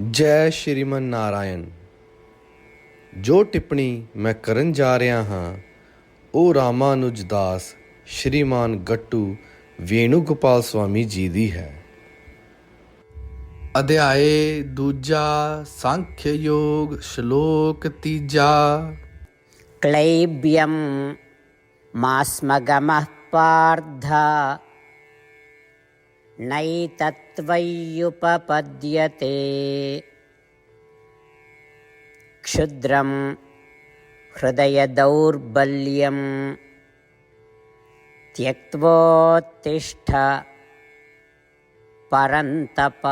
ਜੈ ਸ਼੍ਰੀਮਨ ਨਾਰਾਇਣ, ਜੋ ਟਿੱਪਣੀ ਮੈਂ ਕਰਨ ਜਾ ਰਿਹਾ ਹਾਂ ਉਹ ਰਾਮਾਨੁਜ ਦਾਸ, ਸ਼੍ਰੀਮਾਨ ਗੱਟੂ ਵੇਣੂ ਗੋਪਾਲ ਸੁਆਮੀ ਜੀ ਦੀ ਹੈ। ਅਧਿਆਏ ਦੂਜਾ ਸੰਖ ਯੋਗ ਸ਼ਲੋਕ ਤੀਜਾ। ਕਲੇਬਯੰ ਮਾਸਮਗਮਹ ਪਾਰਧਾ। नैतत्त्वय्युपपद्यते क्षुद्रं हृदयदौर्बल्यं त्यक्त्वोत्तिष्ठ परन्तप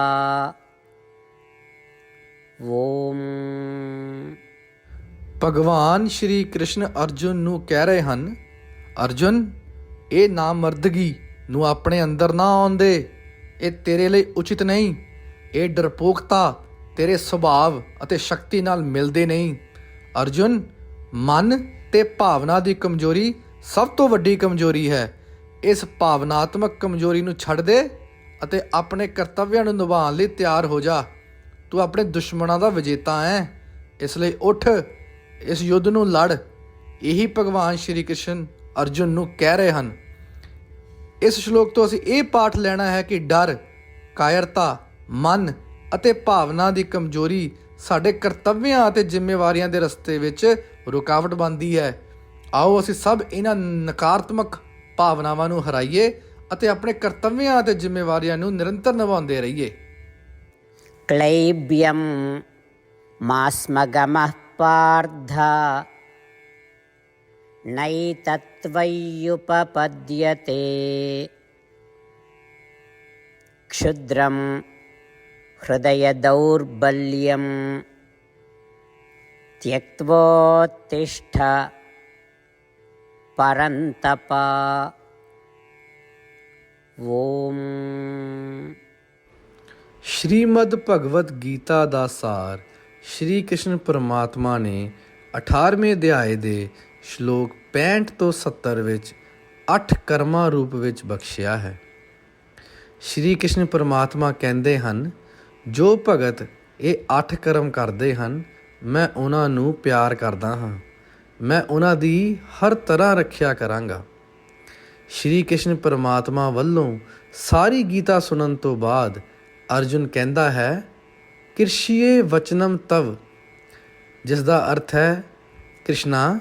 ॐ ਭਗਵਾਨ ਸ਼੍ਰੀ ਕ੍ਰਿਸ਼ਨ ਅਰਜੁਨ ਨੂੰ ਕਹਿ ਰਹੇ ਹਨ ਅਰਜੁਨ ਇਹ ਨਾਮਰਦਗੀ ਨੂੰ ਆਪਣੇ ਅੰਦਰ ਨਾ ਆਉਣ ਦੇ ਇਹ ਤੇਰੇ ਲਈ ਉਚਿਤ ਨਹੀਂ। ਇਹ ਡਰਪੋਕਤਾ ਤੇਰੇ ਸੁਭਾਵ ਅਤੇ ਸ਼ਕਤੀ ਨਾਲ ਮਿਲਦੇ ਨਹੀਂ। ਅਰਜੁਨ, ਮਨ ਤੇ ਭਾਵਨਾ ਦੀ ਕਮਜ਼ੋਰੀ ਸਭ ਤੋਂ ਵੱਡੀ ਕਮਜ਼ੋਰੀ ਹੈ। ਇਸ ਭਾਵਨਾਤਮਕ ਕਮਜ਼ੋਰੀ ਨੂੰ ਛੱਡ ਦੇ ਅਤੇ ਆਪਣੇ ਕਰਤੱਵਿਆਂ ਨੂੰ ਨਿਭਾਉਣ ਲਈ ਤਿਆਰ ਹੋ ਜਾ। ਤੂੰ ਆਪਣੇ ਦੁਸ਼ਮਣਾਂ ਦਾ ਵਿਜੇਤਾ ਹੈ। ਇਸ ਲਈ ਉੱਠ। ਇਸ ਯੁੱਧ ਨੂੰ ਲੜ। ਇਹੀ ਭਗਵਾਨ ਸ਼੍ਰੀ ਕ੍ਰਿਸ਼ਨ ਅਰਜੁਨ ਨੂੰ ਕਹਿ ਰਹੇ ਹਨ। ਇਸ ਸ਼ਲੋਕ ਤੋਂ ਅਸੀਂ ਇਹ ਪਾਠ ਲੈਣਾ ਹੈ ਕਿ ਡਰ, ਕਾਇਰਤਾ, ਮਨ ਅਤੇ ਭਾਵਨਾ ਦੀ ਕਮਜ਼ੋਰੀ ਸਾਡੇ ਕਰਤੱਵਿਆਂ ਅਤੇ ਜ਼ਿੰਮੇਵਾਰੀਆਂ ਦੇ ਰਸਤੇ ਵਿੱਚ ਰੁਕਾਵਟ ਬਣਦੀ ਹੈ। ਆਓ ਅਸੀਂ ਸਭ ਇਹਨਾਂ ਨਕਾਰਾਤਮਕ ਭਾਵਨਾਵਾਂ ਨੂੰ ਹਰਾਈਏ ਅਤੇ ਆਪਣੇ ਕਰਤੱਵਿਆਂ ਅਤੇ ਜ਼ਿੰਮੇਵਾਰੀਆਂ ਨੂੰ ਨਿਰੰਤਰ ਨਿਭਾਉਂਦੇ ਰਹੀਏ। ਕਲੈਬਯੰ ਮਾਸਮਗਮਹ ਪਾਰਧਾ। नैतत्त्वय्युपपद्यते क्षुद्रं हृदयदौर्बल्यं त्यक्त्वोत्तिष्ठ परन्तप ॐ ਸ਼੍ਰੀਮਦ ਭਗਵਦ ਗੀਤਾ ਦਾ ਸਾਰ ਸ਼੍ਰੀ ਕ੍ਰਿਸ਼ਨ ਪਰਮਾਤਮਾ ਨੇ 18ਵੇਂ ਅਧਿਆਏ ਦੇ ਸ਼ਲੋਕ 65 ਤੋਂ 70 ਵਿੱਚ ਅੱਠ ਕਰਮਾਂ ਰੂਪ ਵਿੱਚ ਬਖਸ਼ਿਆ ਹੈ। ਸ਼੍ਰੀ ਕ੍ਰਿਸ਼ਨ ਪਰਮਾਤਮਾ ਕਹਿੰਦੇ ਹਨ, ਜੋ ਭਗਤ ਇਹ ਅੱਠ ਕਰਮ ਕਰਦੇ ਹਨ, ਮੈਂ ਉਹਨਾਂ ਨੂੰ ਪਿਆਰ ਕਰਦਾ ਹਾਂ। ਮੈਂ ਉਹਨਾਂ ਦੀ ਹਰ ਤਰ੍ਹਾਂ ਰੱਖਿਆ ਕਰਾਂਗਾ। ਸ਼੍ਰੀ ਕ੍ਰਿਸ਼ਨ ਪਰਮਾਤਮਾ ਵੱਲੋਂ ਸਾਰੀ ਗੀਤਾ ਸੁਣਨ ਤੋਂ ਬਾਅਦ ਅਰਜੁਨ ਕਹਿੰਦਾ ਹੈ, ਕਿਰਸ਼ੀਏ ਵਚਨਮ ਤਵ ਜਿਸ ਦਾ ਅਰਥ ਹੈ, ਕ੍ਰਿਸ਼ਨਾ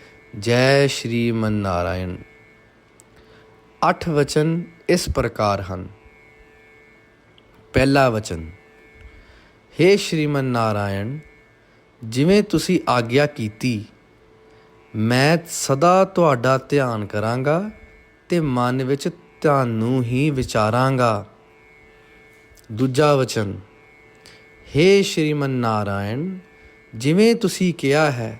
ਜੈ ਸ਼੍ਰੀ ਮਨ ਨਾਰਾਇਣ ਅੱਠ ਵਚਨ ਇਸ ਪ੍ਰਕਾਰ ਹਨ। ਪਹਿਲਾ ਵਚਨ हे ਸ਼੍ਰੀਮਨ ਨਾਰਾਇਣ ਜਿਵੇਂ ਤੁਸੀਂ ਆਗਿਆ ਕੀਤੀ, ਮੈਂ ਸਦਾ ਤੁਹਾਡਾ ਧਿਆਨ ਕਰਾਂਗਾ ਤੇ ਮਨ ਵਿੱਚ ਤੁਹਾਨੂੰ ਹੀ ਵਿਚਾਰਾਂਗਾ। ਦੂਜਾ ਵਚਨ हे ਸ਼੍ਰੀਮਨ ਨਾਰਾਇਣ ਜਿਵੇਂ ਤੁਸੀਂ ਕਿਹਾ ਹੈ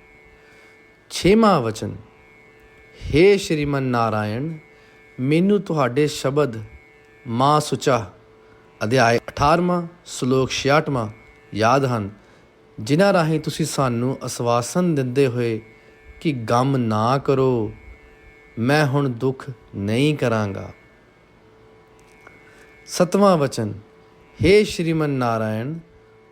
ਛੇਵਾਂ ਵਚਨ हे ਸ਼੍ਰੀਮਨ ਨਾਰਾਇਣ, ਮੈਨੂੰ ਤੁਹਾਡੇ ਸ਼ਬਦ ਮਾਂ ਸੁਚਾ, ਅਧਿਆਇ 18ਵਾਂ ਸ਼ਲੋਕ 66ਵਾਂ ਯਾਦ ਹਨ, ਜਿਨ੍ਹਾਂ ਰਾਹੀਂ ਤੁਸੀਂ ਸਾਨੂੰ ਅਸਵਾਸਨ ਦਿੰਦੇ ਹੋਏ ਕਿ ਗਮ ਨਾ ਕਰੋ, ਮੈਂ ਹੁਣ ਦੁੱਖ ਨਹੀਂ ਕਰਾਂਗਾ। ਸਤਵਾਂ ਵਚਨ हे ਸ਼੍ਰੀਮਨ ਨਾਰਾਇਣ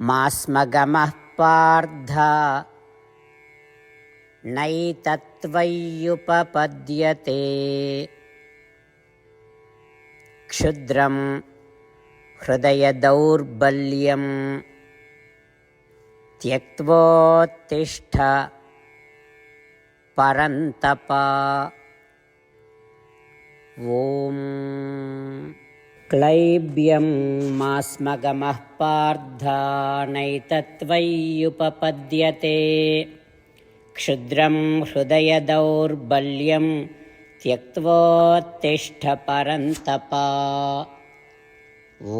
मास्मगमः पार्थ नैतत्त्वय्युपपद्यते क्षुद्रं हृदयदौर्बल्यं त्यक्त्वोत्तिष्ठ परन्तप। ॐ क्लैब्यं मास्मगमः पार्थानैतत्त्वय्युपपद्यते क्षुद्रं हृदयदौर्बल्यं त्यक्त्वोत्तिष्ठ परन्तप ॐ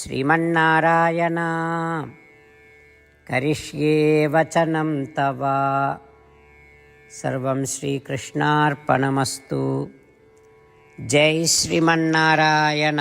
श्रीमन्नारायण करिष्ये वचनं तव। सर्वं श्रीकृष्णार्पणमस्तु జై శ్రీమన్నారాయణ.